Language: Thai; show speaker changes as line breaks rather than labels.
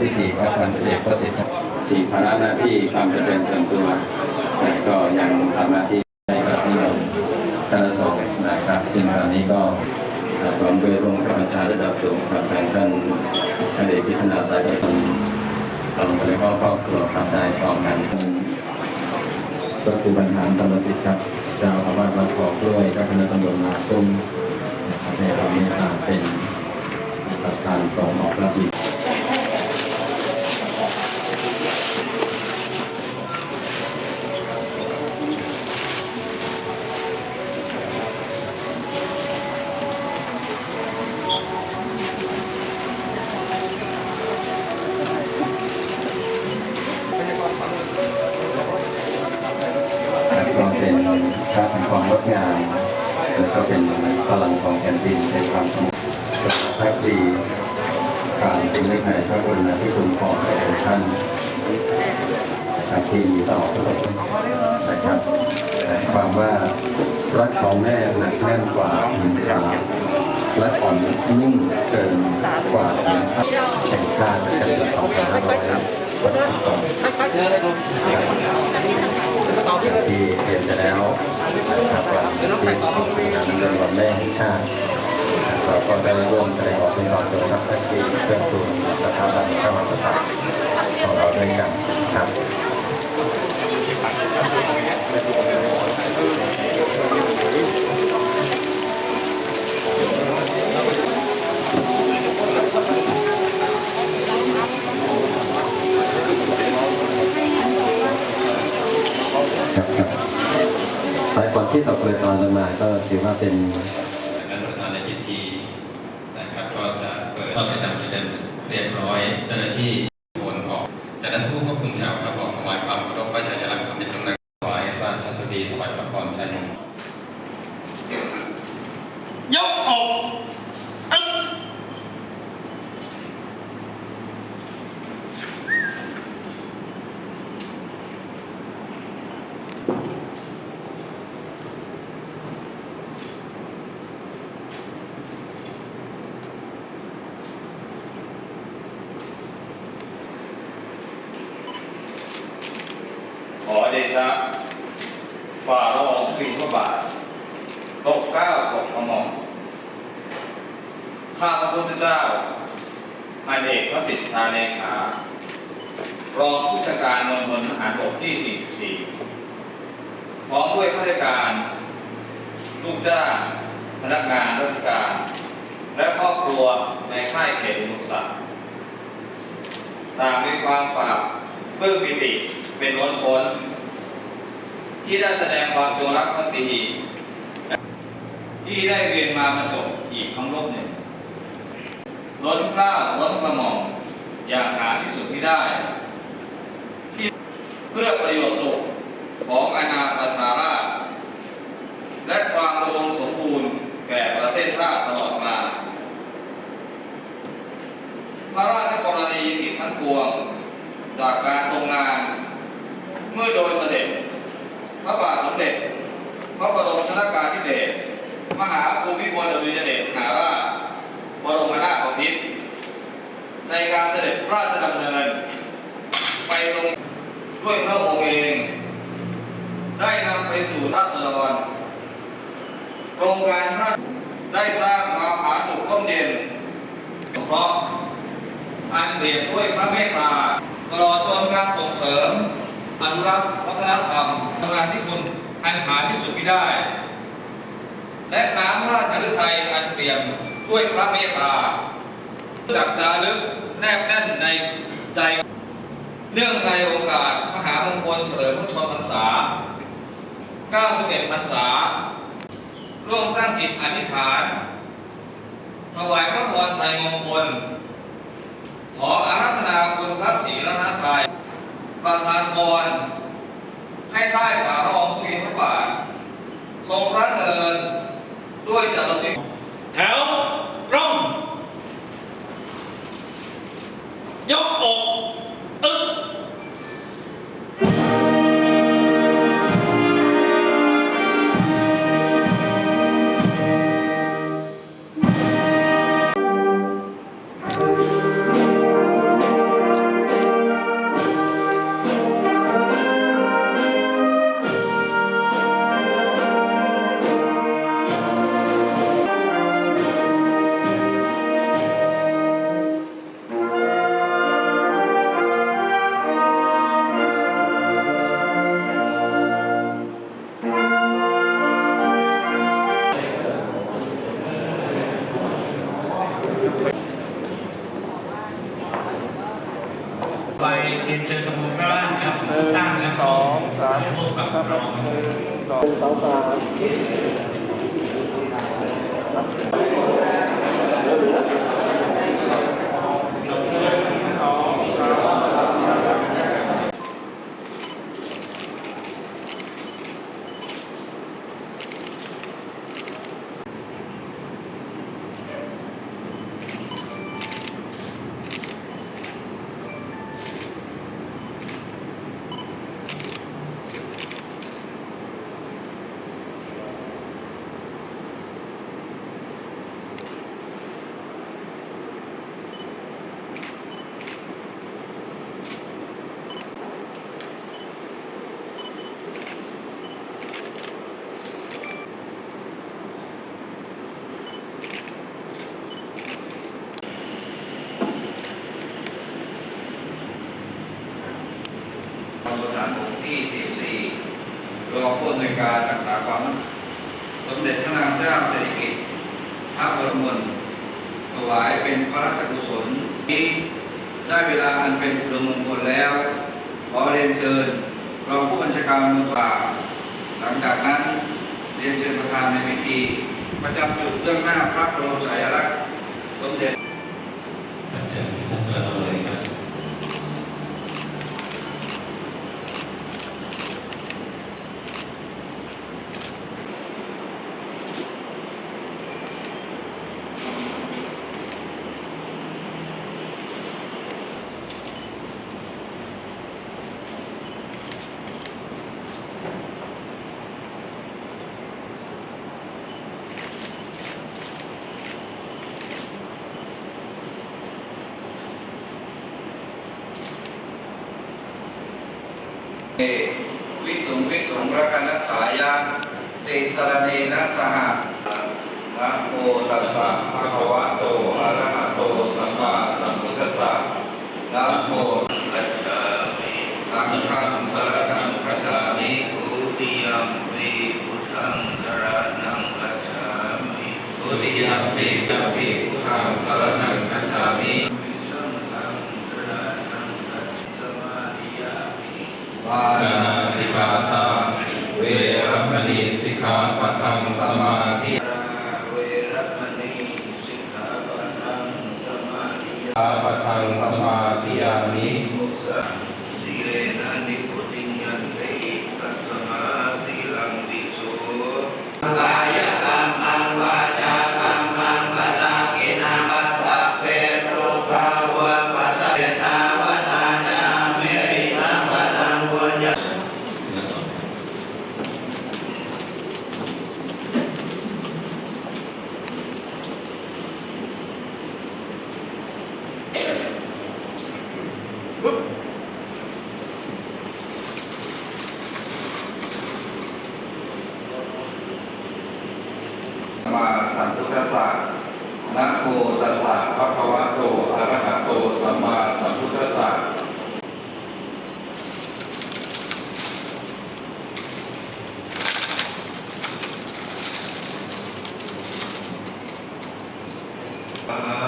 พิธีพระพันเอกพระสิทธิ์ที่ภาระหน้าที่ความจะเป็นส่วนตัวแต่ก็ยังสามารถที่ได้กับนิยมคณะสงฆ์นะครับซึ่งตอนนี้ก็พร้อมด้วยร่วมกับบัญชาระดับสูงครับแทนท่านพระเอกพิธนาสายประสงตรงและก็ครอบครัวครับได้พร้อมกันก็คือบรรหาธรรมสิทธิ์ครับเจ้าอาวาสวัดขอบด้วยก็คณะตำรวจมาตุ้มในความเมตตาเป็นประธานสองฆ์ออกรับผิด ความงดงามแล้วก็เป็นพลังของแผ่นดินเป็นความสงบพักดีการเป็นเล็กในพระบรมที่คุณของพระองค์ท่านที่มีต่อพระองค์นะครับแต่ความว่ารักของแม่หนักแน่นกว่าหินกาและอ่อนนุ่มเกินกว่าหินแห่งชาติประจำปี2562 ที่เรียนไปแล้วครับว่าที่ที่งานเรื่องวันแม่แห่ชาติเราก็ได้ร่วมแสดงออกถึงความจงรักภักดีเพื่อทูลสถาบันพระมหากษัตริย์ของเราด้วยกันครับ ที่ตกเลยตอนลงมาก็ถือว่าเป็นการประธานในพิธีนะครับก็จะเปิดต้นประจำกิจเดินเรียบร้อยเจ้าหน้าที่ผลออกจากนั้นผู้ควบคุมแถวครับบอกถวายความเคารพพระชายลักษณ์สมเด็จพระนางถวายราชสดีถวายพระพรชัยมงคล
ยกอกอึ๊บ
ขอเดชะฝ่าละอองธุลีพระบาทตกเก้าตกกระหม่อมข้าพระพุทธเจ้าพันเอกพระสิทธาเลขารองผู้จัดการมณฑลทหารบกที่ 44 พร้อมด้วยข้าราชการ ลูกจ้าง พนักงานราชการ และครอบครัวในค่ายเขตอุดมศักดิ์ต่างมีความปราบเพื่อปิติ เป็นล้นพ้น ที่ได้แสดงความจงรักภักดีที่ได้เวียนมาบรรจบอีกครั้งรบหนึ่ง ล้นข้าล้นกระหม่อมอย่างหาที่สุดไม่ได้ ที่เพื่อประโยชน์สุขของอาณาประชาราษฎร์และความอุดมสมบูรณ์แก่ประเทศชาติตลอดมา พระราชกรณียกิจทั้งปวงจากการทรงงาน มื่อโดยเสด็จ พระบาทสมเด็จ พระบรมชนกาธิเบศรมหาภูมิพลอดุลยเดชมหาราชบรมนาถบพิตรในการเสด็จพระราชดำเนิน ไปทรงด้วยพระองค์เอง ได้นำไปสู่ราษฎรโครงการพระได้สร้างความผาสุกร่มเย็นเคราะอันเปรียบด้วยพระเมตตาตลอดจนการส่งเสริม อนุรักษ์วัฒนธรรมทำงานที่คุณอันหาที่สุดไม่ได้ และน้ำพระราชฤทัยอันเปี่ยมด้วยพระเมตตาจากจารึกแนบแน่นในใจเนื่องในโอกาสมหามงคลเฉลิมพระชนมพรรษา 91 พรรษา ร่วมตั้งจิตอธิษฐาน ถวายพระพรชัยมงคล ขออารัธนาคุณพระศรีรัตนตรัย ประทานพรให้ได้ฝ่าละอองธุลีพระบาททรงพระเจริญด้วยจรติ
แถว ส
องส
อง
สาม
กรรมการบกที่ 14รองผู้อำนวยการรักษาความมั่นสมเด็จพระนางเจ้าสิริกิติ์พระบรมวงศ์ถวายเป็นพระราชกุศลนี้ได้เวลาอันเป็นอุดมมงคลแล้ว ขอเรียนเชิญรองผู้บัญชาการมือป่า หลังจากนั้นเรียนเชิญประธานในพิธีประจำจุดเบื้องหน้าพระบรมฉายาลักษณ์สมเด็จ
เชิญท่านประธานเลยครับ
เอ วิสุงวิสุงรักนัตายะติสรเนนะสหะนะโมตัสสะภะคะวะโตอะระหะโตสัมมาสัมพุทธัสสะนะโมกัจฉามิสังฆังสรณังกัจฉามิทุติยัมปิพุทธังสรณังกัจฉามิทุติยัมปิตัมปิพุทธังสรณังกัจฉามิ ปะทังสมาธิยามิมุสะสีเลนะนิพุติยันติตัสมาสีลังวิโสกายกรรมังวาจากรรมังปะตากินาปัตตะเปโรภาวะปัสสะเวทาวตาจาเมริตังปะตังบุญญา มาสัมพุทธัสสะนะโมตัสสะภะคะวะโต อะระหะโต สัมมาสัมพุทธัสสะ มหาบุ